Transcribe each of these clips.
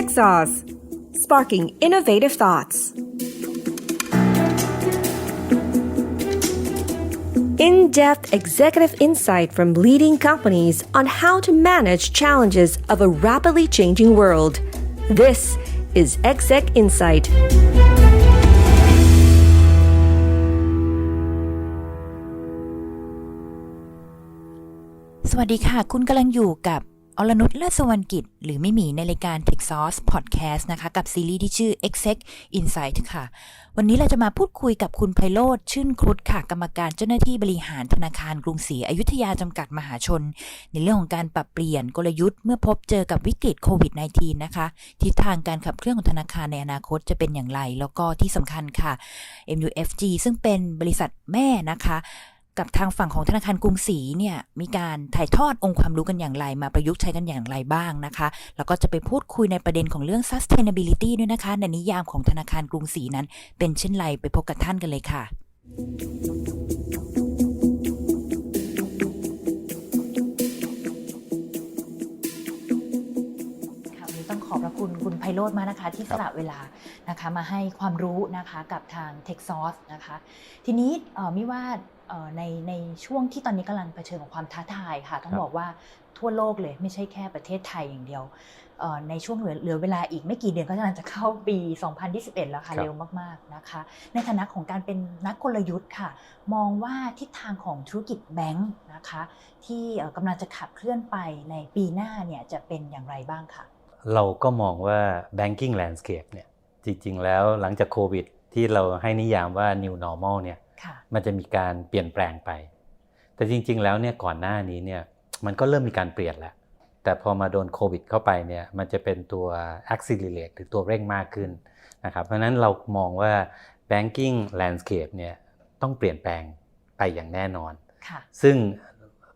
TechSauce, sparking innovative thoughts. In depth executive insight from leading companies on how to manage challenges of a rapidly changing world. This is Exec Insight. สวัสดีค่ะ คุณกำลังอยู่กับ อรนุชและสวรรกิจ หรือไม่มีในรายการ Tech Sauce Podcast นะคะ กับซีรีส์ที่ชื่อ Exec Insight ค่ะ วันนี้เราจะมาพูดคุยกับคุณไพโรธชื่นครุฑค่ะ กรรมการเจ้าหน้าที่บริหารธนาคารกรุงศรีอยุธยาจำกัดมหาชน ในเรื่องของการปรับเปลี่ยนกลยุทธ์เมื่อพบเจอกับวิกฤตโควิด -19 นะคะ ทิศทางการขับเคลื่อนของธนาคารในอนาคตจะเป็นอย่างไร แล้วก็ที่สำคัญค่ะ MUFG ซึ่งเป็นบริษัทแม่นะคะ กับทางฝั่งของธนาคารกรุงศรีเนี่ยมีการถ่ายทอดองค์ความรู้กันอย่างไร มาประยุกต์ใช้กันอย่างไรบ้างนะคะ แล้วก็จะไปพูดคุยในประเด็นของเรื่อง sustainability ด้วยนะคะ ในนิยามของธนาคารกรุงศรีนั้น เป็นเช่นไรไปพบกับท่านกันเลยค่ะ ไพโรธมากนะคะที่สละเวลานะคะมาให้ความรู้นะคะกับทาง Tech Source นะคะทีนี้เอ่อมิว่าเอ่อในในช่วงที่ตอนนี้กำลังเผชิญกับความท้าทายค่ะ ต้องครับบอกว่าทั่วโลกเลยไม่ใช่แค่ประเทศไทยอย่างเดียวเอ่อในช่วงเหลือเหลือเวลาอีกไม่กี่เดือนก็กำลังจะเข้าปี 2021 แล้วค่ะครับเร็วมากๆนะคะ ในฐานะของการเป็นนักกลยุทธ์ค่ะ มองว่าทิศทางของธุรกิจแบงค์นะคะ ที่เอ่อกำลังจะขับเคลื่อนไปในปีหน้าเนี่ยจะเป็นอย่างไรบ้างค่ะ เราก็มองว่า banking landscape เนี่ยจริงๆ แล้วหลังจากโควิด ที่เราให้นิยามว่า new normal เนี่ยค่ะมันจะมีการเปลี่ยนแปลงไป แต่จริง ๆ แล้วเนี่ยก่อนหน้านี้เนี่ยมันก็เริ่มมีการเปลี่ยนแล้ว แต่พอมาโดนโควิดเข้าไปเนี่ยมันจะเป็นตัว accelerate หรือตัวเร่งมากขึ้นนะครับ เพราะฉะนั้นเรามองว่า banking landscape เนี่ยต้องเปลี่ยนแปลงไปอย่างแน่นอนค่ะซึ่ง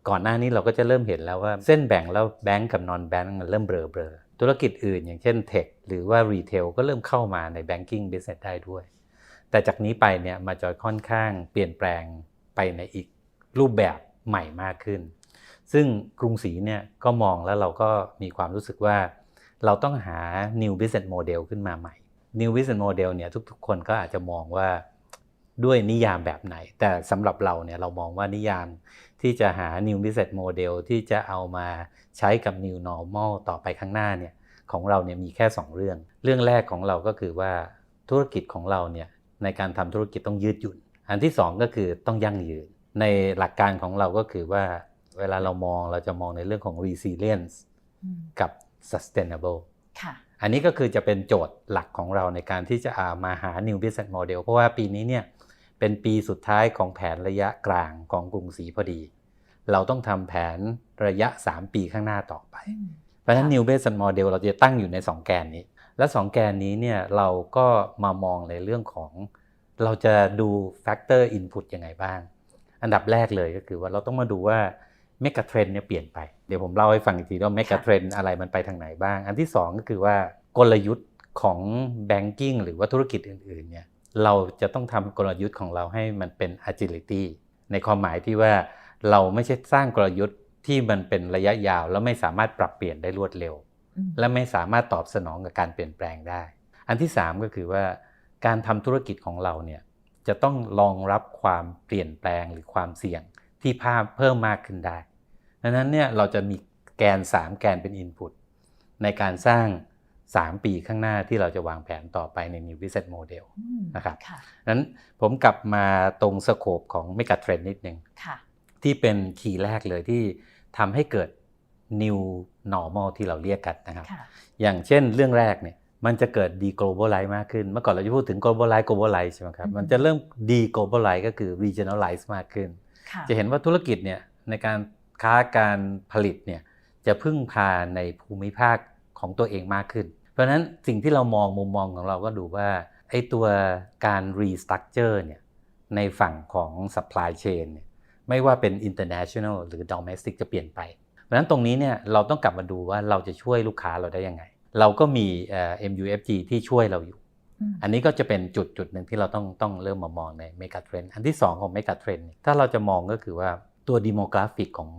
ก่อนหน้านี้เราก็จะเริ่มเห็นแล้วว่าเส้นแบ่งแล้วแบงก์กับนอนแบงก์มันเริ่มเบลอเบลอๆ ธุรกิจอื่น อย่างเช่นเทคหรือว่ารีเทลก็เริ่มเข้ามาในแบงกิ้งบิสเนสได้ด้วย แต่จากนี้ไปเนี่ยมันจะค่อนข้างเปลี่ยนแปลงไปในอีกรูปแบบใหม่มากขึ้น ซึ่งกรุงศรีเนี่ยก็มองแล้วเราก็มีความรู้สึกว่าเราต้องหา new business model ขึ้นมาใหม่ new business model เนี่ยทุกๆ คนก็อาจจะมองว่าด้วยนิยามแบบไหน แต่สำหรับเราเนี่ยเรามองว่านิยาม ที่จะหา new business model ที่จะเอามาใช้กับ new normal ต่อไปข้างหน้าเนี่ยของเราเนี่ยมีแค่ 2 เรื่อง เรื่องแรกของเราก็คือว่าธุรกิจของเราเนี่ยในการทำธุรกิจต้องยืดหยุ่น อันที่ 2 ก็คือต้องยั่งยืน ในหลักการของเราก็คือว่าเวลาเรามองเราจะมองในเรื่องของ resilience อืมกับ sustainable ค่ะอันนี้ก็คือจะเป็นโจทย์หลักของเราในการที่จะอ่ามาหา new business model เพราะว่าปีนี้เนี่ย เป็นปีสุดท้ายของแผนระยะกลางของกรุงศรีพอดี เราต้องทำแผนระยะ 3 ปีข้างหน้าต่อไป เพราะฉะนั้นค่ะ new business model เราจะตั้งอยู่ใน 2 แกนนี้ และ 2 แกนนี้เนี่ยเราก็มามองในเรื่องของ เราจะดู factor input ยังไงบ้าง อันดับแรกเลยก็คือว่าเราต้องมาดูว่าเมกะเทรนเนี่ยเปลี่ยนไป เดี๋ยวผมเล่าให้ฟังอีกทีว่าเมกะเทรนอะไรมันไปทางไหนบ้าง อันที่ 2 ก็คือว่ากลยุทธ์ของ banking หรือว่าธุรกิจอื่นๆเนี่ย เราจะต้องทำกลยุทธ์ของเราให้มันเป็น agility ในความหมายที่ว่าเราไม่ใช่สร้างกลยุทธ์ที่มันเป็นระยะยาว แล้วไม่สามารถปรับเปลี่ยนได้รวดเร็วอืมและไม่สามารถตอบสนองกับการเปลี่ยนแปลงได้ อันที่ 3 ก็คือว่าการทำธุรกิจของเราเนี่ยจะต้องรองรับความเปลี่ยนแปลงหรือความเสี่ยงที่ภาพเพิ่มมากขึ้นได้ดังนั้นเนี่ยเราจะมีแกน 3 แกนเป็น Input ในการสร้าง 3 ปีข้างหน้าที่เราจะวางแผนต่อไปใน New Business Model อืมนะครับค่ะนั้นผมกลับมาตรงสโคปของ Mega Trend นิดนึงค่ะที่เป็นคีย์แรกเลยที่ทำให้เกิด new normal ที่เราเรียกกันนะครับค่ะอย่างเช่นเรื่องแรกเนี่ยมันจะเกิด deglobalize มากขึ้น เมื่อก่อนเราจะพูดถึง globalize globalize ใช่ไหมครับอือฮึมันจะเริ่ม deglobalize ก็คือ regionalize มากขึ้นค่ะจะเห็นว่าธุรกิจเนี่ยในการค้าการผลิตเนี่ยจะพึ่งพาในภูมิภาคของตัวเองมากขึ้น เพราะฉะนั้นสิ่งที่เรามองมุมมองของเราก็ดูว่าไอ้ตัวการ restructure เนี่ยในฝั่งของ supply chain เนี่ยไม่ว่าเป็น international หรือ domestic จะเปลี่ยนไป เพราะฉะนั้นตรงนี้เนี่ยเราต้องกลับมาดูว่าเราจะช่วยลูกค้าเราได้ยังไง เราก็มีเอ่อ MUFG ที่ช่วยเราอยู่อืมอันนี้ก็จะเป็นจุดจุดหนึ่งที่เราต้องต้องเริ่มมามองในเมกะเทรนอันที่ 2 ของเมกะเทรนถ้าเราจะมองก็คือว่าตัวดิโมกราฟิกของ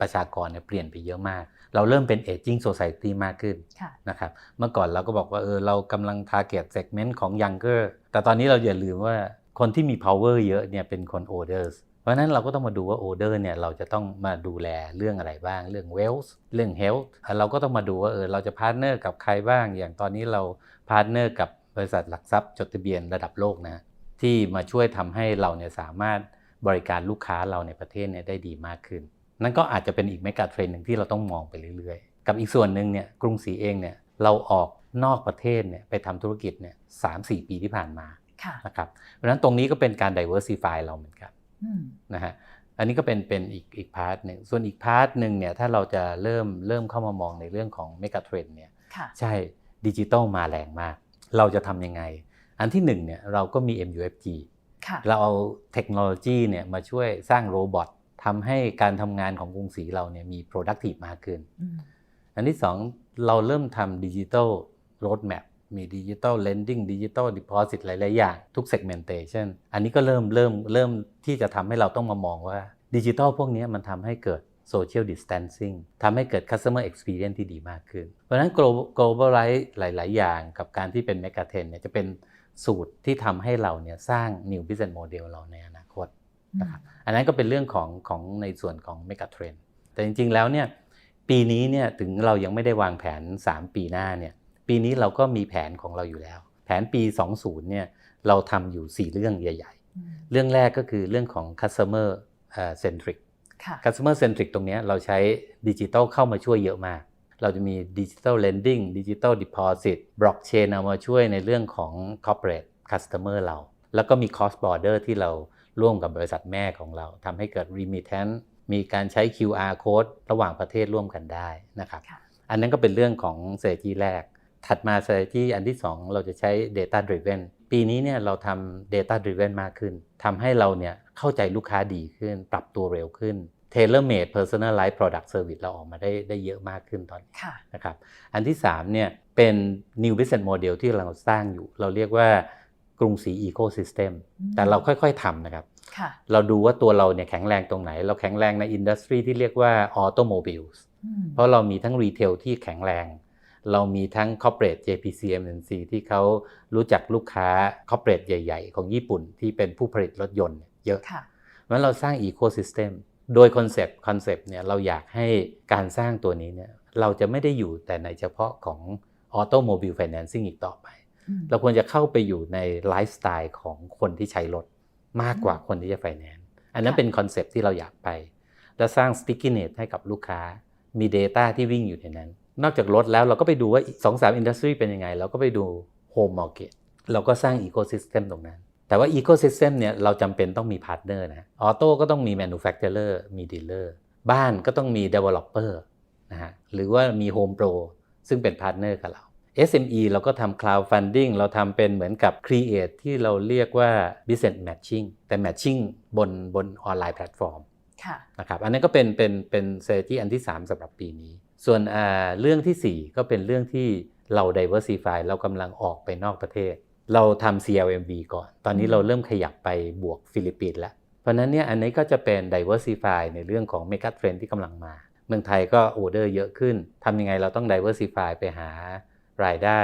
ประชากรเนี่ยเปลี่ยนไปเยอะมาก เราเริ่มเป็น aging society มากขึ้นค่ะนะครับเมื่อก่อนเราก็บอกว่าเออเรากำลัง target segment ของ younger แต่ตอนนี้เราอย่าลืมว่าคนที่มี power เยอะเนี่ยเป็นคน older เพราะฉะนั้นเราก็ต้องมาดูว่า older เนี่ยเราจะต้องมาดูแลเรื่องอะไรบ้าง เรื่อง wealth เรื่อง health อะเราก็ต้องมาดูว่าเออเราจะพาร์ทเนอร์กับใครบ้าง อย่างตอนนี้เราพาร์ทเนอร์กับบริษัทหลักทรัพย์จดทะเบียนระดับโลกนะที่มาช่วยทำให้เราเนี่ยสามารถบริการลูกค้าเราในประเทศเนี่ยได้ดีมากขึ้น นั่นก็อาจจะเป็นอีกเมกะเทรนด์หนึ่งที่เราต้องมองไปเรื่อยๆ กับอีกส่วนหนึ่งเนี่ยกรุงศรีเองเนี่ยเราออกนอกประเทศเนี่ยไปทำธุรกิจเนี่ยสามสี่ปีที่ผ่านมาค่ะนะครับเพราะฉะนั้นตรงนี้ก็เป็นการ diversify เราเหมือนกันอืมนะฮะอันนี้ก็เป็นเป็นอีกอีกพาร์ทหนึ่งส่วนอีกพาร์ทหนึ่งเนี่ยถ้าเราจะเริ่มเริ่มเข้ามามองในเรื่องของเมกะเทรนด์เนี่ยค่ะใช่ดิจิตอลมาแรงมาก เราจะทำยังไง อันที่หนึ่งเนี่ยเราก็มี MUFG ค่ะเราเอาเทคโนโลยีเนี่ยมาช่วยสร้างโรบอท ทำให้การทำงานของกรุงศรีเราเนี่ยมี productive มากขึ้นอืมอันที่สองเราเริ่มทำดิจิ t a ลโรดแมปมีดิจิ t a ลเลนดิ้งดิจิ t a ลดิพอสิตหลาย ๆ อย่าง ทุก segmentation อันนี้ก็เริ่มเริ่มเริ่มที่จะทำให้เราต้องมามองว่าดิจิ t a ลพวกนี้มันทำให้เกิด social distancing ทำให้เกิด customer experience ที่ดีมากขึ้น เพราะฉะนั้น global globalize หลาย ๆ อย่างกับการที่เป็น mega trend เนี่ยจะเป็นสูตรที่ทำให้เราเนี่ยสร้าง new business model เราในอนาคต นะครับอันนั้นก็เป็นเรื่องของของในส่วนของเมกะเทรนแต่จริงๆแล้วเนี่ยปีนี้เนี่ยถึงเรายังไม่ได้วางแผน 3 ปีหน้าเนี่ยปีนี้เราก็มีแผนของเราอยู่แล้ว แผนปี 20เนี่ยเราทำอยู่ 4 เรื่องใหญ่อืมๆเรื่องแรกก็คือเรื่องของ customer เอ่อ centric ค่ะ customer centric ตรงเนี้ยเราใช้ดิจิ t a ลเข้ามาช่วยเยอะมาก เราจะมีดิจิ t a ล lending ดิจิ t a ล deposit blockchain เอามาช่วยในเรื่องของ corporate customer เรา แล้วก็มี cross border ที่เรา ร่วมกับบริษัทแม่ของเราทำให้เกิด remittance มีการใช้ QR code ระหว่างประเทศร่วมกันได้นะครับค่ะอันนั้นก็เป็นเรื่องของ strategy แรก ถัดมา strategy อันที่ 2 เราจะใช้ data driven ปีนี้เนี่ยเราทำ data driven มากขึ้นทำให้เราเนี่ยเข้าใจลูกค้าดีขึ้น ปรับตัวเร็วขึ้น tailor made personalized product service เราออกมาได้ได้เยอะมากขึ้นตอนนี้ค่ะนะครับ อันที่3เนี่ยเป็น new business model ที่เราสร้างอยู่ เราเรียกว่า กรุงศรี ecosystem อืมแต่เราค่อยๆทำนะครับค่ะเราดูว่าตัวเราเนี่ยแข็งแรงตรงไหน เราแข็งแรงในอินดัสทรีที่เรียกว่า automobiles อืมเพราะเรามีทั้งรีเทลที่แข็งแรง เรามีทั้ง corporate JPC MNC ที่เขารู้จักลูกค้า corporate ใหญ่ ๆ ของญี่ปุ่นที่เป็นผู้ผลิตรถยนต์เนี่ยเยอะค่ะเพราะฉะนั้นเราสร้าง ecosystem โดยคอนเซปต์คอนเซปต์เนี่ยเราอยากให้การสร้างตัวนี้เนี่ยเราจะไม่ได้อยู่แต่ในเฉพาะของ automobile financing อีกต่อไปอืม เราควรจะเข้าไปอยู่ในไลฟ์สไตล์ของคนที่ใช้รถมากกว่าคนที่จะไฟแนนซ์อันนั้นค่ะเป็นคอนเซปต์ที่เราอยากไป แล้วสร้าง stickiness ให้กับลูกค้ามี Data ที่วิ่งอยู่ในนั้น นอกจากรถแล้วเราก็ไปดูว่า2อสามอินดัสทรีเป็นยังไง เราก็ไปดู Home Market เราก็สร้าง Ecosystem ตรงนั้น แต่ว่า Ecosystem เนี่ยเราจำเป็นต้องมีพาร์ทเนอร์นะออโต้ก็ต้องมี Manufacturer มี Dealer บ้านก็ต้องมี Developer นะฮะหรือว่ามี Home Pro ซึ่งเป็นพาร์ทเนอร์กับเรา SME เราก็ทำ crowdfunding เราทำเป็นเหมือนกับ create ที่เราเรียกว่า business matching แต่ matching บนบนออนไลน์แพลตฟอร์มค่ะนะครับอันนั้นก็เป็นเป็นเป็น strategy อันที่ 3สำหรับปีนี้ ส่วนอ่าเรื่องทีสี่ 4 ก็เป็นเรื่องที่เรา diversify เรากำลังออกไปนอกประเทศ เราทำ CLMV ก่อน ตอนนี้อืมเราเริ่มขยับไปบวกฟิลิปปินส์แล้ว เพราะฉะนั้นเนี่ยอันนี้ก็จะเป็น diversify ในเรื่องของ mega trend ที่กำลังมา เมืองไทยก็ออเดอร์เยอะขึ้นทำยังไงเราต้อง diversify ไปหา รายได้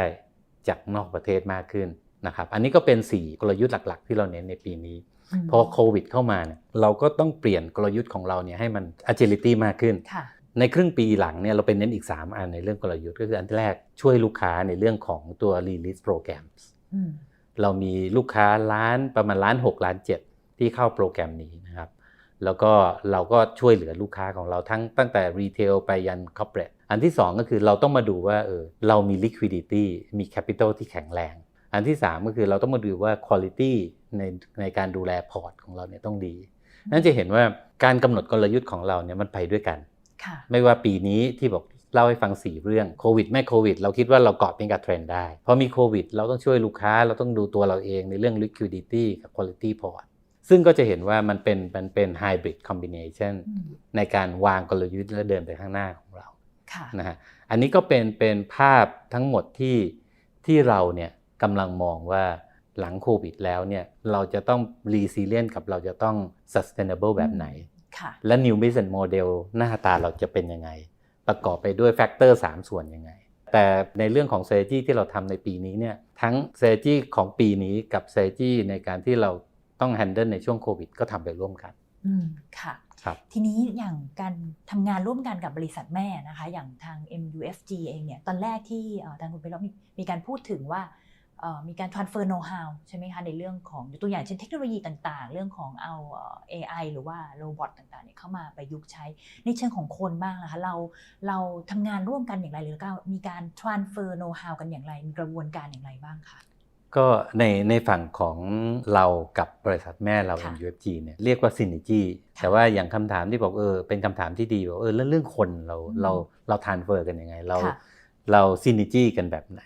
จากนอกประเทศมากขึ้นนะครับ อันนี้ก็เป็น 4 กลยุทธ์หลัก ๆ ที่เราเน้นในปีนี้มพอโควิดเข้ามาเนี่ยเราก็ต้องเปลี่ยนกลยุทธ์ของเราเนี่ยให้มัน agility มากขึ้นค่ะในครึ่งปีหลังเนี่ยเราเป็นเน้นอีก 3 อันในเรื่องกลยุทธ์ก็คืออันแรกช่วยลูกค้าในเรื่องของตัว release programs อืมเรามีลูกค้าล้านประมาณล้าน6ล้าน7 ที่เข้าโปรแกรมนี้นะครับ แล้วก็เราก็ช่วยเหลือลูกค้าของเราทั้งตั้งแต่รีเทลไปยัน corporate อั นที่ 2 ก็คือเราต้องมาดูว่าเออเรามี liquidity มี capital ที่แข็งแรง อันที่ 3 ก็คือเราต้องมาดูว่า quality ในในการดูแลพอร์ตของเราเนี่ยต้องดี นั่นจะเห็นว่าการกำหนดกลยุทธ์ของเราเนี่ยมันไปด้วยกันค่ะไม่ว่าปีนี้ที่บอกเล่าให้ฟัง 4 เรื่องโควิดไม่โควิด เราคิดว่าเราเกาะเป็นกับเทรนด์ได้ พอมีโควิด เราต้องช่วยลูกค้า เราต้องดูตัวเราเองในเรื่อง liquidity กับ quality port ซึ่งก็จะเห็นว่ามันเป็นมันเป็น hybrid combination อืมในการวางกลยุทธ์และเดินไปข้างหน้าของเราค่ะ นะฮะอันนี้ก็เป็นเป็นภาพทั้งหมดที่ที่เราเนี่ยกำลังมองว่าหลังโควิดแล้วเนี่ยเราจะต้อง resilient กับเราจะต้อง sustainable แบบไหนค่ะและ new business model หน้าตาเราจะเป็นยังไง ประกอบไปด้วยแฟกเตอร์3ส่วนยังไง แต่ในเรื่องของ strategy ที่เราทำในปีนี้เนี่ยทั้ง strategy ของปีนี้กับ strategy ในการที่เราต้อง handle ในช่วงโควิดก็ทำไปร่วมกันอืมค่ะครับ ทีนี้อย่างการทำงานร่วมกันกับบริษัทแม่นะคะ อย่างทาง MUFG เองเนี่ยตอนแรกที่ทางคุณไปรบมีการพูดถึงว่ามีการ transfer know how ใช่ไหมคะในเรื่องของตัวอย่างเช่นเทคโนโลยีต่างๆ เรื่องของเอา AI หรือว่าโรบอทต่างๆเนี่ยเข้ามาประยุกต์ใช้ ในเชิงของคนบ้างนะคะเราเราทำงานร่วมกันอย่างไรหรือก็มีการ transfer know how กันอย่างไร มีกระบวนการอย่างไรบ้างคะ ก็ในในฝั่งของเรากับบริษัทแม่เราค่ะ MUFG เนี่ยเรียกว่า synergy ค่ะแต่ว่าอย่างคำถามที่บอกเออเป็นคำถามที่ดีบอกเออแล้วเรื่องคนเราอืมเราเราทานเฟอร์กันยังไง เราค่ะเรา synergy กันแบบไหน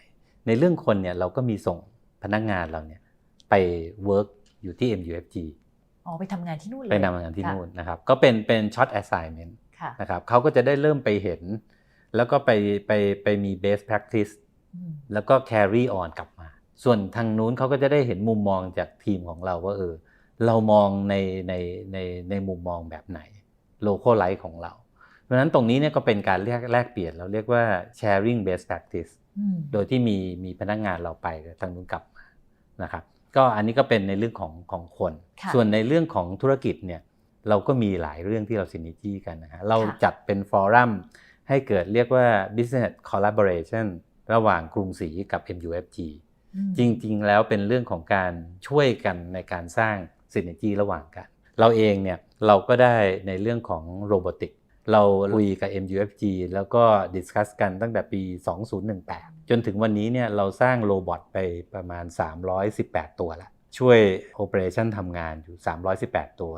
ในเรื่องคนเนี่ยเราก็มีส่งพนักงานเราเนี่ยไป work อยู่ที่ MUFG อ๋อไปทำงานที่นู่นเลยไปทำงานที่ค่ะนู่นนะครับก็เป็นเป็น short assignment ค่ะนะครับเขาก็จะได้เริ่มไปเห็น แล้วก็ไปไปไปมี best practice อืมแล้วก็ carry on กลับมา ส่วนทางนู้นเขาก็จะได้เห็นมุมมองจากทีมของเราว่าเออเรามองในในในในมุมมองแบบไหน local life ของเรา เพราะฉะนั้นตรงนี้เนี่ยก็เป็นการแลกแลกเปลี่ยนเราเรียกว่า sharing best practice อืมโดยที่มีมีพนักงานเราไปทางนู้นกลับมานะครับก็อันนี้ก็เป็นในเรื่องของของคนค่ะส่วนในเรื่องของธุรกิจเนี่ยเราก็มีหลายเรื่องที่เราซินิจี้กันนะฮะเราค่ะจัดเป็นฟอรัมให้เกิดเรียกว่า business collaboration ระหว่างกรุงศรีกับ MUFG อืม จริงๆ แล้วเป็นเรื่องของการช่วยกันในการสร้าง synergy ระหว่างกัน เราเองเนี่ยเราก็ได้ในเรื่องของโรบอติกเราคุยกับ MUFG แล้วก็ดิสคัสกันตั้งแต่ปี 2018 จนถึงวันนี้เนี่ยเราสร้างโรบอทไปประมาณ 318 ตัวละช่วยโอเปอเรชันทำงานอยู่ 318 ตัว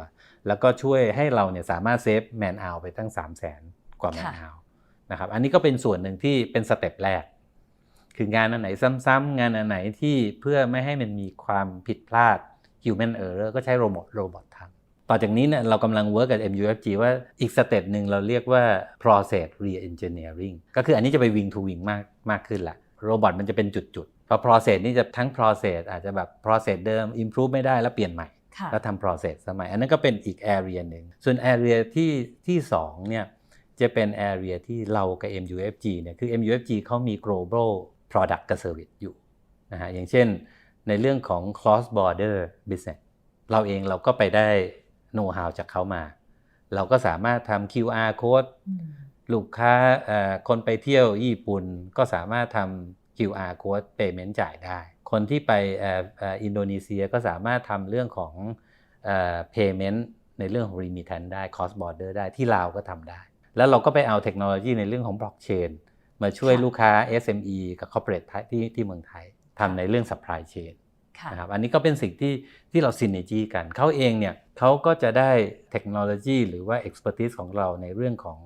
แล้วก็ช่วยให้เราเนี่ยสามารถเซฟแมนเอาไปตั้ง 3 0 0แสนกว่าแมนค่ะเอานะครับอันนี้ก็เป็นส่วนหนึ่งที่เป็นสเต็ปแรก คืองานอันไหนซ้ำๆงานอันไหนที่เพื่อไม่ให้มันมีความผิดพลาด human error ก็ใช้โรบอทโรบอททำต่อจากนี้เนี่ยเรากำลัง work กับ MUFG ว่าอีกสเต็ปหนึ่งเราเรียกว่า process re-engineering ก็คืออันนี้จะไป wing to wing มากมากขึ้นละโรบอทมันจะเป็นจุดๆเพราะ process นี่จะทั้ง process อาจจะแบบ process เดิม improve ไม่ได้แล้วเปลี่ยนใหม่ค่ะแล้วทำ process สมัย อันนั้นก็เป็นอีก area หนึ่งส่วน area ที่ที่สองเนี่ยจะเป็น area ที่เรากับ MUFG เนี่ยคือ MUFG เขามี global product กับ service อยู่นะฮะอย่างเช่นในเรื่องของ cross border business เราเองเราก็ไปได้ know how จากเขามา เราก็สามารถทำ QR code อืมลูกค้าเอ่อคนไปเที่ยวญี่ปุ่นก็สามารถทำ QR code payment จ่ายได้ คนที่ไปเอ่อเอ่ออินโดนีเซียก็สามารถทำเรื่องของเอ่อ payment ในเรื่องของ remittance ได้ cross border ได้ที่ลาวก็ทำได้ แล้วเราก็ไปเอาเทคโนโลยีในเรื่องของ blockchain มาช่วยค่ะลูกค้า SME กับ corporate ไทยที่ที่เมืองไทยทำในเรื่อง supply chain ค่ะนะครับอันนี้ก็เป็นสิ่งที่ที่เราซินเนจีกันเขาเองเนี่ยเขาก็จะได้เทคโนโลยีหรือว่า expertise ของเราในเรื่องของ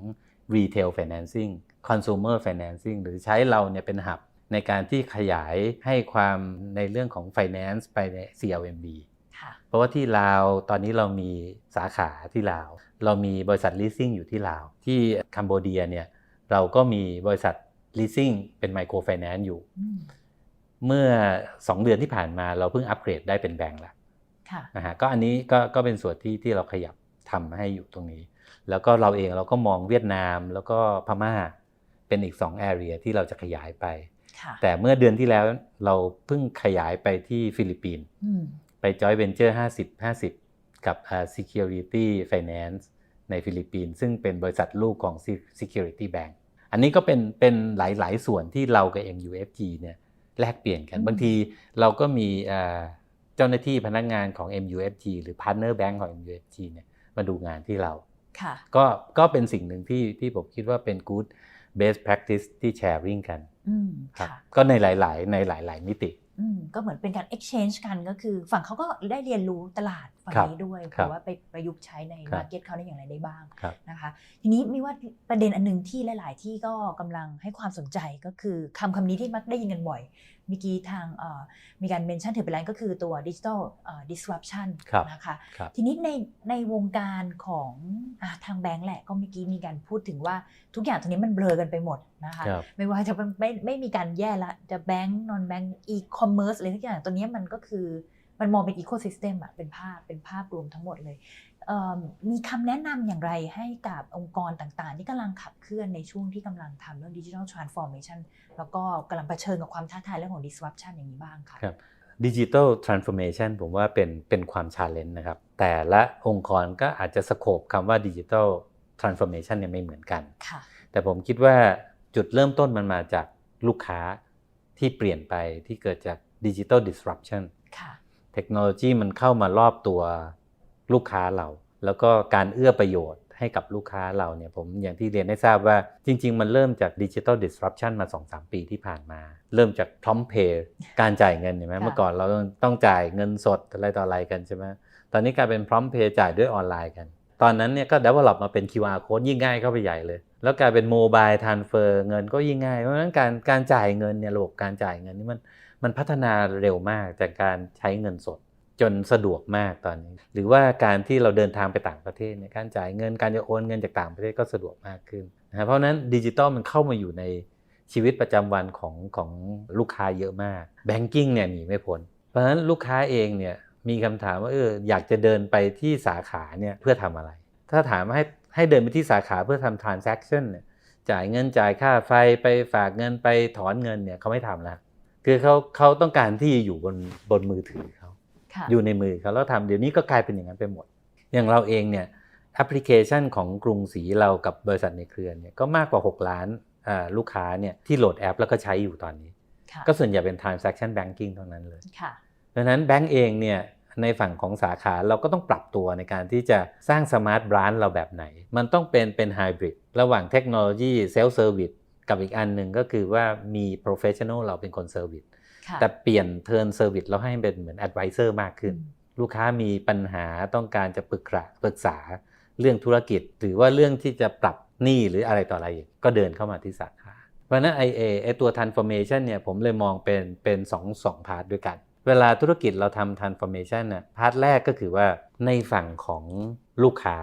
retail financing consumer financing หรือใช้เราเนี่ยเป็นหับในการที่ขยายให้ความในเรื่องของ finance ไปใน CLMB ค่ะเพราะว่าที่ลาวตอนนี้เรามีสาขาที่ลาว เรามีบริษัท leasing อยู่ที่ลาว ที่คัมโบเดียเนี่ยเราก็มีบริษัท leasing เป็น micro finance อยู่อืมเมื่อ 2 เดือนที่ผ่านมาเราเพิ่งอัปเกรดได้เป็นแบงก์แล้วค่ะนะฮะก็อันนี้ก็ก็เป็นส่วนที่ที่เราขยับทำให้อยู่ตรงนี้ แล้วก็เราเองเราก็มองเวียดนามแล้วก็พม่าเป็นอีก2 area ที่เราจะขยายไปค่ะแต่เมื่อเดือนที่แล้วเราเพิ่งขยายไปที่ฟิลิปปินส์อืมไป joint venture 50 50 กับอ่า security finance ในฟิลิปปินส์ซึ่งเป็นบริษัทลูกของ security bank อันนี้ก็เป็นเป็นหลาย ๆ ส่วนที่เรากับ MUFG เนี่ยแลกเปลี่ยนกันอืมบางทีเราก็มีอ่าเจ้าหน้าที่พนักงานของ MUFG หรือ partner bank ของ MUFG เนี่ยมาดูงานที่เราค่ะก็ก็เป็นสิ่งหนึ่งที่ที่ผมคิดว่าเป็น good best practice ที่ sharing กันอืมครับค่ะก็ในหลาย ๆ ในหลาย ๆ มิติอืมก็เหมือนเป็นการ exchange กันก็คือฝั่งเขาก็ได้เรียนรู้ตลาดฝั่งครับนี้ด้วยครัเผื่บอว่าไปประยุกต์ใช้ในครับมาร์เก็ตเขาได้อย่างไรได้บ้างครับนะคะทีนี้มีว่าประเด็นอันหนึงที่หลาย ๆ ที่ก็กำลังให้ความสนใจก็คือคำคำนี้ที่มักได้ยินกันบ่อยเมื่อกี้ทางเอ่อมีการเมนชั่นถึงไปแล้วก็คือตัว digital เอ่อ disruption ครับนะคะครับทีนี้ในในวงการของอะทางแบงก์แหละก็เมื่อกี้มีการพูดถึงว่าทุกอย่างตรงนี้มันเบลอกันไปหมดนะคะครับไม่ว่าจะเป็นไม่ไม่มีการแยกละจะแบงก์นอนแบงก์อีคอมเมิร์ซอะไรทุกอย่างตัวนี้มันก็คือ มันมองเป็นอีโคซิสเต็มอะเป็นภาพเป็นภาพรวมทั้งหมดเลยเอ่อมีคำแนะนำอย่างไรให้กับองค์กรต่างๆ ที่กำลังขับเคลื่อนในช่วงที่กำลังทำเรื่องดิจิทัลทรานส์ฟอร์เมชันแล้วก็กำลังเผชิญกับความท้าทายเรื่องของ disruption อย่างนี้บ้างค่ะครับดิจิทัลทรานส์ฟอร์เมชันผมว่าเป็นเป็นความชาเลนจ์นะครับ แต่ละองค์กรก็อาจจะสโคบคำว่าดิจิทัลทรานส์ฟอร์เมชันเนี่ยไม่เหมือนกันค่ะแต่ผมคิดว่าจุดเริ่มต้นมันมาจากลูกค้าที่เปลี่ยนไปที่เกิดจากดิจิทัล disruption ค่ะ เทคโนโลยีมันเข้ามารอบตัวลูกค้าเรา แล้วก็การเอื้อประโยชน์ให้กับลูกค้าเราเนี่ยผมอย่างที่เรียนให้ทราบว่าจริง ๆ มันเริ่มจากดิจิทัล disruption มา 2-3 ปีที่ผ่านมา เริ่มจากพร้อมเพย์การจ่ายเงินเห็นไหมค่ะเมื่อก่อนเราต้องจ่ายเงินสดอะไรต่ออะไรกันใช่ไหมตอนนี้กลายเป็นพร้อมเพย์จ่ายด้วยออนไลน์กัน ตอนนั้นเนี่ยก็ develop มาเป็น QR code ยิ่งง่ายเข้าไปใหญ่เลย แล้วกลายเป็นโมบายทรานเฟอร์เงินก็ยิ่งง่ายเพราะฉะนั้นการการจ่ายเงินเนี่ยระบบการจ่ายเงินนี่มัน มันพัฒนาเร็วมากจากการใช้เงินสดจนสะดวกมากตอนนี้ หรือว่าการที่เราเดินทางไปต่างประเทศเนี่ยการจ่ายเงินการจะโอนเงินจากต่างประเทศก็สะดวกมากขึ้นนะเพราะนั้นดิจิตอลมันเข้ามาอยู่ในชีวิตประจำวันของของลูกค้าเยอะมากแบงกิ้งเนี่ยหนีไม่พ้นเพราะฉะนั้นลูกค้าเองเนี่ยมีคำถามว่าเอออยากจะเดินไปที่สาขาเนี่ยเพื่อทำอะไร ถ้าถามให้ให้เดินไปที่สาขาเพื่อทำ transaction เนี่ยจ่ายเงินจ่ายค่าไฟไปฝากเงินไปถอนเงินเนี่ยเขาไม่ทำแล้ว คือเขาเขาต้องการที่อยู่บนบนมือถือเขาค่ะอยู่ในมือเขาแล้วทำเดี๋ยวนี้ก็กลายเป็นอย่างนั้นไปหมด อย่างเราเองเนี่ยแอปพลิเคชันของกรุงศรีเรากับบริษัทในเครือเนี่ยก็มากกว่า 6 ล้านอ่าลูกค้าเนี่ยที่โหลดแอปแล้วก็ใช้อยู่ตอนนี้ค่ะก็ส่วนใหญ่เป็น transaction banking เท่านั้นเลยค่ะดังนั้นแบงก์เองเนี่ยในฝั่งของสาขาเราก็ต้องปรับตัวในการที่จะสร้างสมาร์ทบรานด์เราแบบไหน มันต้องเป็นเป็นไฮบริดระหว่างเทคโนโลยีเซลฟ์เซอร์วิส กับอีกอันหนึ่งก็คือว่ามีโปรเฟชชั่นอลเราเป็นคนเซอร์วิสค่ะแต่เปลี่ยนเทิร์นเซอร์วิสเราให้เป็นเหมือนแอดไวเซอร์มากขึ้นอืมลูกค้ามีปัญหาต้องการจะปรึกษาปรึกษาเรื่องธุรกิจ หรือว่าเรื่องที่จะปรับหนี้หรืออะไรต่ออะไรอีกก็เดินเข้ามาที่สาขาเพราะฉะนั้น IA ไอตัว transformation เนี่ยผมเลยมองเป็นเป็นสองสองพาร์ทด้วยกัน เวลาธุรกิจเราทำ transformation น่ะพาร์ทแรกก็คือว่าในฝั่งของลูกค้า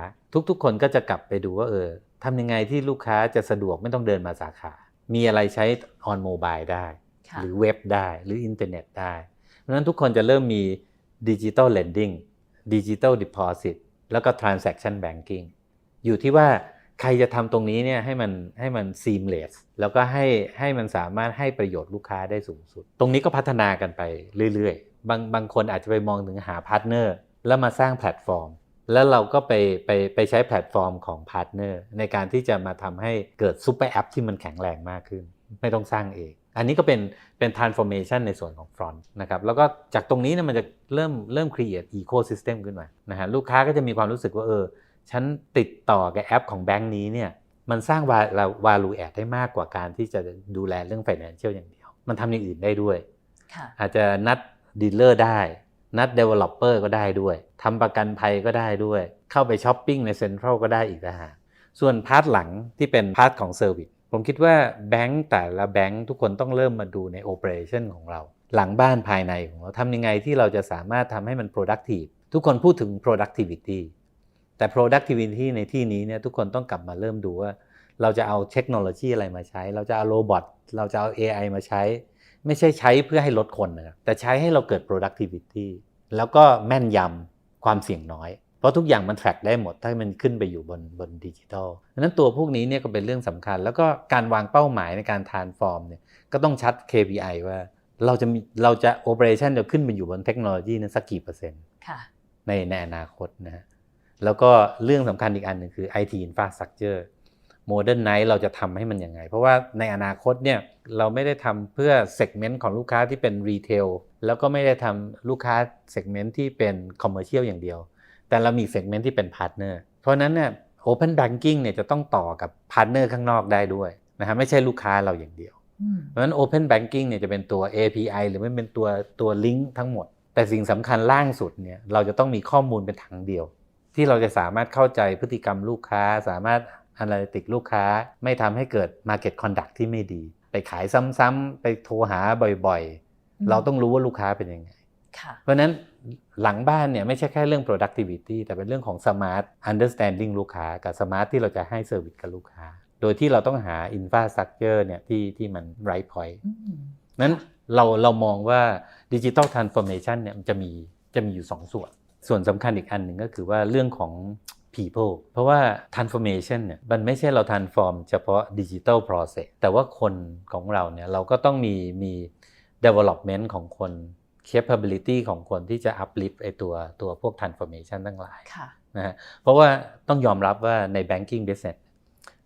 ทุกๆ คนก็จะกลับไปดูว่าเออ ทำยังไงที่ลูกค้าจะสะดวกไม่ต้องเดินมาสาขา มีอะไรใช้ on mobile ได้ค่ะหรือเว็บได้หรืออินเทอร์เน็ตได้ เพราะฉะนั้นทุกคนจะเริ่มมีดิจิ t a ล lending ดิจิ t a ล deposit แล้วก็ transaction banking อยู่ที่ว่าใครจะทำตรงนี้เนี่ยให้มันให้มัน seamless แล้วก็ให้ให้มันสามารถให้ประโยชน์ลูกค้าได้สูงสุด ตรงนี้ก็พัฒนากันไปเรื่อยๆ บางบางคนอาจจะไปมองถึงหาพาร์ทเนอร์แล้วมาสร้างแพลตฟอร์ม แล้วเราก็ไปไปไปใช้แพลตฟอร์มของพาร์ทเนอร์ในการที่จะมาทำให้เกิดซูเปอร์แอปที่มันแข็งแรงมากขึ้น ไม่ต้องสร้างเอง อันนี้ก็เป็นเป็น transformation ในส่วนของ front นะครับแล้วก็จากตรงนี้เนี่ยมันจะเริ่มเริ่ม create ecosystem ขึ้นมานะฮะลูกค้าก็จะมีความรู้สึกว่าเออฉันติดต่อกับแอปของแบงค์นี้เนี่ยมันสร้าง value add ได้มากกว่าการที่จะดูแลเรื่อง financial อย่างเดียว มันทำอย่างอื่นได้ด้วยค่ะอาจจะนัดดีลเลอร์ได้ นัด developer ก็ได้ด้วยทำประกันภัยก็ได้ด้วย เข้าไปช้อปปิ้งในเซ็นทรัลก็ได้อีกนะฮะส่วนพาร์ทหลังที่เป็นพาร์ทของเซอร์วิสผมคิดว่าแบงก์แต่ละแบงก์ทุกคนต้องเริ่มมาดูในโอเปอเรชันของเรา หลังบ้านภายในของเราทำยังไงที่เราจะสามารถทำให้มัน productive ทุกคนพูดถึง productivity แต่ productivity ในที่นี้เนี่ยทุกคนต้องกลับมาเริ่มดูว่า เราจะเอาเทคโนโลยีอะไรมาใช้ เราจะเอาโรบอทเราจะเอา AI มาใช้ ไม่ใช่ใช้เพื่อให้ลดคนนะครับแต่ใช้ให้เราเกิด productivity แล้วก็แม่นยำความเสี่ยงน้อย เพราะทุกอย่างมัน track ได้หมด ถ้ามันขึ้นไปอยู่บนบนดิจิทัลดังนั้นตัวพวกนี้เนี่ยก็เป็นเรื่องสำคัญ แล้วก็การวางเป้าหมายในการ transform เนี่ยก็ต้องชัด KPI ว่าเราจะมีเราจะ operation จะขึ้นไปอยู่บนเทคโนโลยีนั้นสักกี่เปอร์เซ็นต์ค่ะในในอนาคตนะฮะแล้วก็เรื่องสำคัญอีกอันหนึ่งคือ IT infrastructure Modern Night เราจะทำให้มันยังไง เพราะว่าในอนาคตเนี่ยเราไม่ได้ทำเพื่อ segment ของลูกค้าที่เป็น retail แล้วก็ไม่ได้ทำลูกค้า segment ที่เป็น commercial อย่างเดียว แต่เรามี segment ที่เป็น partner เพราะฉะนั้นเนี่ย open banking เนี่ยจะต้องต่อกับ partner ข้างนอกได้ด้วยนะฮะไม่ใช่ลูกค้าเราอย่างเดียวอืมเพราะฉะนั้น Open Banking เนี่ยจะเป็นตัว API หรือไม่เป็นตัวตัวลิงก์ทั้งหมด แต่สิ่งสำคัญล่างสุดเนี่ยเราจะต้องมีข้อมูลเป็นถังเดียว ที่เราจะสามารถเข้าใจพฤติกรรมลูกค้าสามารถ Analytic ลูกค้าไม่ทำให้เกิด Market Conduct ที่ไม่ดี ไปขายซ้ำๆไปโทรหาบ่อยอืมๆเราต้องรู้ว่าลูกค้าเป็นยังไงค่ะเพราะฉะนั้นหลังบ้านเนี่ยไม่ใช่แค่เรื่อง productivity แต่เป็นเรื่องของ smart understanding ลูกค้ากับ smart ที่เราจะให้ service กับลูกค้า โดยที่เราต้องหา infrastructure เนี่ยที่ที่มัน right point อืมนั้นเราเรามองว่า digital transformation เนี่ยมันจะมีจะมีอยู่ 2 ส่วน ส่วนสำคัญอีกอันหนึ่งก็คือว่าเรื่องของ people เพราะว่า transformation เนี่ยมันไม่ใช่เรา transform เฉพาะ digital process แต่ว่าคนของเราเนี่ยเราก็ต้องมีมี development ของคน capability ของคนที่จะ uplift ไอตัวตัวพวก transformation ทั้งหลายค่ะนะฮะเพราะว่าต้องยอมรับว่าใน banking business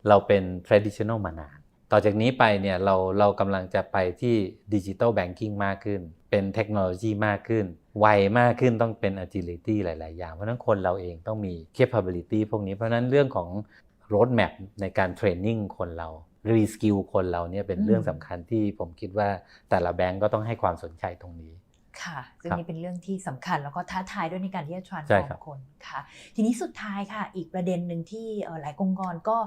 เราเป็น traditional มานานต่อจากนี้ไปเนี่ยเราเรากำลังจะไปที่ digital banking มากขึ้น เป็นเทคโนโลยีมากขึ้น ไวมากขึ้นต้องเป็น agility หลาย ๆ อย่าง เพราะฉะนั้นคนเราเองต้องมี capability พวกนี้ เพราะฉะนั้นเรื่องของ road map ในการ training คนเรา reskill คนเราเนี่ยเป็นเรื่องสำคัญที่ผมคิดว่าแต่ละแบงก์ก็ต้องให้ความสนใจตรงนี้ ค่ะซึ่งครับนี่เป็นเรื่องที่สำคัญแล้วก็ท้าทายด้วยในการที่จะใช่ transform ครับคนค่ะ ทีนี้สุดท้ายค่ะ อีกประเด็นหนึ่งที่เอ่อหลายองค์กรก็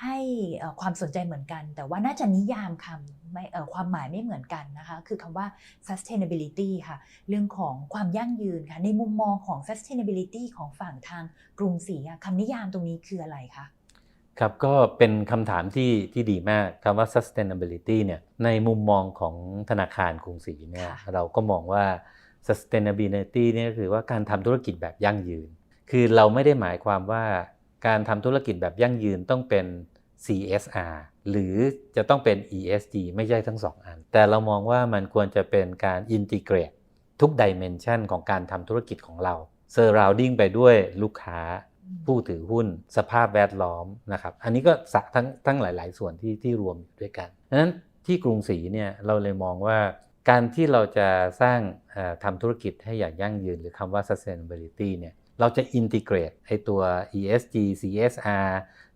ให้เอ่อความสนใจเหมือนกัน แต่ว่าน่าจะนิยามคำไม่เอ่อความหมายไม่เหมือนกันนะคะ คือคำว่า sustainability ค่ะ เรื่องของความยั่งยืนค่ะ ในมุมมองของ sustainability ของฝั่งทางกรุงศรีอะคำนิยามตรงนี้คืออะไรคะ ครับก็เป็นคำถามที่ที่ดีมากคำว่า sustainability เนี่ยในมุมมองของธนาคารกรุงศรีเนี่ยค่ะเราก็มองว่า sustainability เนี่ยก็คือว่าการทำธุรกิจแบบยั่งยืน คือเราไม่ได้หมายความว่าการทำธุรกิจแบบยั่งยืนต้องเป็น CSR หรือจะต้องเป็น ESG ไม่ใช่ทั้งสองอัน แต่เรามองว่ามันควรจะเป็นการ integrate ทุก dimension ของการทำธุรกิจของเรา surrounding ไปด้วยลูกค้า ผู้ถือหุ้น สภาพแวดล้อมนะครับ อันนี้ก็สะทั้งทั้งหลาย ๆ ส่วนที่ที่รวมอยู่ด้วยกันดังนั้นที่กรุงศรีเนี่ยเราเลยมองว่าการที่เราจะสร้างเอ่อทำธุรกิจให้อย่างยั่งยืน หรือคำว่า sustainability เนี่ยเราจะ integrate ไอตัว ESG CSR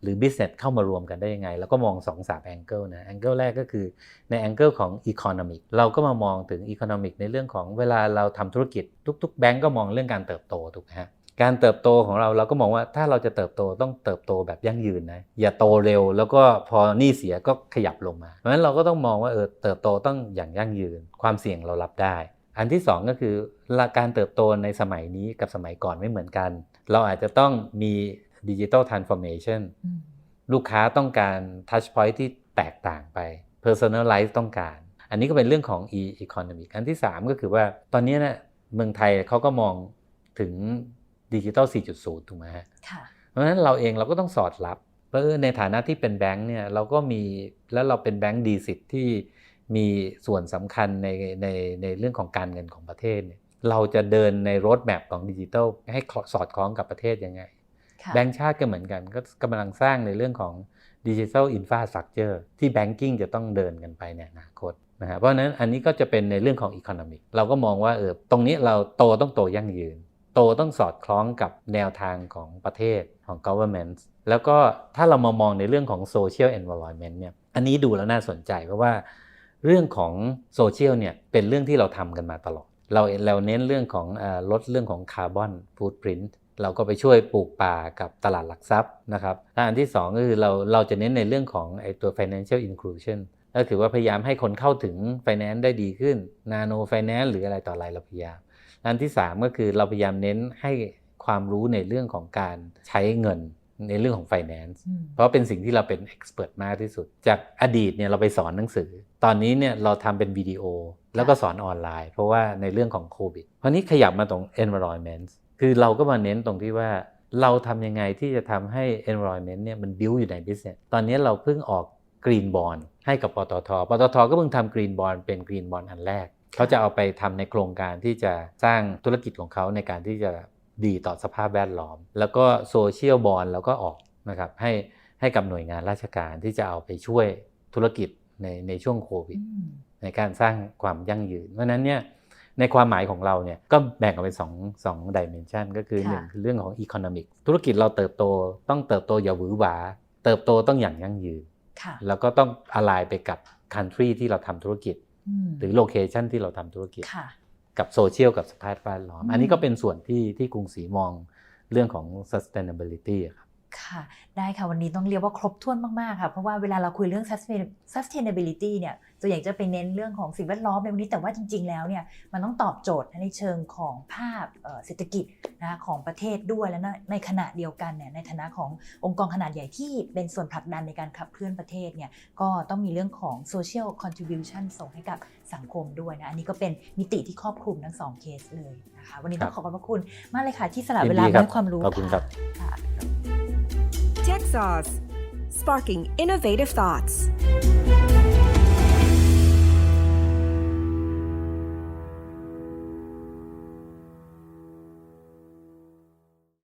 หรือ business เข้ามารวมกันได้ยังไง แล้วก็มอง 2 3 angle นะ angle แรกก็คือใน angle ของ economic เราก็มามองถึง economic ในเรื่องของเวลาเราทำธุรกิจทุก ๆ แบงก์ก็มองเรื่องการเติบโตถูกไหมฮะ การเติบโตของเราเราก็มองว่าถ้าเราจะเติบโตต้องเติบโตแบบยั่งยืนนะอย่าโตเร็ว แล้วก็พอหนี้เสียก็ขยับลงมาเพราะฉะนั้นเราก็ต้องมองว่าเออเติบโตต้องอย่างยั่งยืน ความเสี่ยงเรารับได้ อันที่สองก็คือการเติบโตในสมัยนี้กับสมัยก่อนไม่เหมือนกัน เราอาจจะต้องมีดิจิ t a ลทรานส์ฟอร์เมชันอืมลูกค้าต้องการทัชพอย n t ที่แตกต่างไป personalize ต้องการ อันนี้ก็เป็นเรื่องของ e-economic อันที่ 3 ก็คือว่าตอนนี้นะเมืองไทยเขาก็มองถึง ดิจิ t a ล4.0 ถูกไหมฮะค่ะเพราะฉะนั้นเราเองเราก็ต้องสอดรับ เพราะเออในฐานะที่เป็นแบงค์เนี่ยเราก็มีแล้วเราเป็นแบงค์ดีสิทธิ์ที่มีส่วนสำคัญในในในเรื่องของการเงินของประเทศเนี่ยเราจะเดินในรถแมพของดิจิทัลให้สอดคล้องกับประเทศยังไงค่ะแบงก์ชาติก็เหมือนกัน ก็กำลังสร้างในเรื่องของดิจิทัลอินฟ a สตรักเจอร์ที่แบงกิ้งจะต้องเดินกันไปในอนาคตนะฮะเพราะฉะนั้นอันนี้ก็จะเป็นในเรื่องของอี o n o m i c เราก็มองว่าเออตรงนี้เราโตต้องโตยั่งยืน โตต้องสอดคล้องกับแนวทางของประเทศของ government แล้วก็ถ้าเรามามองในเรื่องของ social environment เนี่ยอันนี้ดูแล้วน่าสนใจเพราะว่าเรื่องของโซเชียลเนี่ยเป็นเรื่องที่เราทำกันมาตลอด เราเราเน้นเรื่องของอลดเรื่องของคาร์บอนฟูด p ริน t เราก็ไปช่วยปลูกป่ากับตลาดหลักทรัพย์นะครับและอันที่สองก็คือเราเราจะเน้นในเรื่องของไอตัว financial inclusion ก็คือว่าพยายามให้คนเข้าถึง finance ได้ดีขึ้น nano finance หรืออะไรต่ออะไรเราพยายาม อันที่ 3 ก็คือเราพยายามเน้นให้ความรู้ในเรื่องของการใช้เงินในเรื่องของ finance อืมเพราะเป็นสิ่งที่เราเป็น expert มากที่สุด จากอดีตเนี่ยเราไปสอนหนังสือ ตอนนี้เนี่ยเราทำเป็นวิดีโอแล้วก็สอนออนไลน์ เพราะว่าในเรื่องของโควิดเพราะนี้ขยับมาตรง environment คือเราก็มาเน้นตรงที่ว่าเราทำยังไงที่จะทำให้ environment เนี่ยมัน build อยู่ใน business ตอนนี้เราเพิ่งออก green bond ให้กับปตทปตทก็เพิ่งทำ green bond เป็น green bond อันแรก เขาจะเอาไปทำในโครงการที่จะสร้างธุรกิจของเขาในการที่จะดีต่อสภาพแวดล้อม แล้วก็โซเชียลบอลแล้วก็ออกนะครับให้ให้กับหน่วยงานราชการที่จะเอาไปช่วยธุรกิจในในช่วงโควิดอืมในการสร้างความยั่งยืน เพราะฉะนั้นเนี่ยในความหมายของเราเนี่ยก็แบ่งออกเป็น2 2 dimension ก็คือค่ะ1คือเรื่องของ economic ธุรกิจเราเติบโตต้องเติบโตอย่าหวือหวา เติบโตต้องอย่างยั่งยืนค่ะแล้วก็ต้อง align ไปกับ country ที่เราทำธุรกิจอืม หรือโลเคชันที่เราทำธุรกิจค่ะกับโซเชียลกับสภาพแวดล้อมอืมอันนี้ก็เป็นส่วนที่ที่กรุงศรีมองเรื่องของ sustainability อะครับ ค่ะ ได้ค่ะ วันนี้ต้องเรียกว่าครบถ้วนมากๆค่ะ เพราะว่าเวลาเราคุยเรื่อง sustain- sustainability เนี่ยส่วนใหญ่จะไปเน้นเรื่องของสิ่งแวดล้อมในวันนี้แต่ว่าจริง ๆ แล้วเนี่ยมันต้องตอบโจทย์ในเชิงของภาพเอ่อเศรษฐกิจนะคะของประเทศด้วยและในในขณะเดียวกันเนี่ยในฐานะขององค์กรขนาดใหญ่ที่เป็นส่วนผลักดันในการขับเคลื่อนประเทศเนี่ยก็ต้องมีเรื่องของ social contribution ส่งให้กับสังคมด้วยนะอันนี้ก็เป็นมิติที่ครอบคลุมทั้งสองเคสเลยนะคะวันนี้ต้องขอบพระคุณมากเลยค่ะที่สละยินดีเวลาครัมาบให้ความรู้ขอบคุณครับค่ะ Saws, sparking innovative thoughts.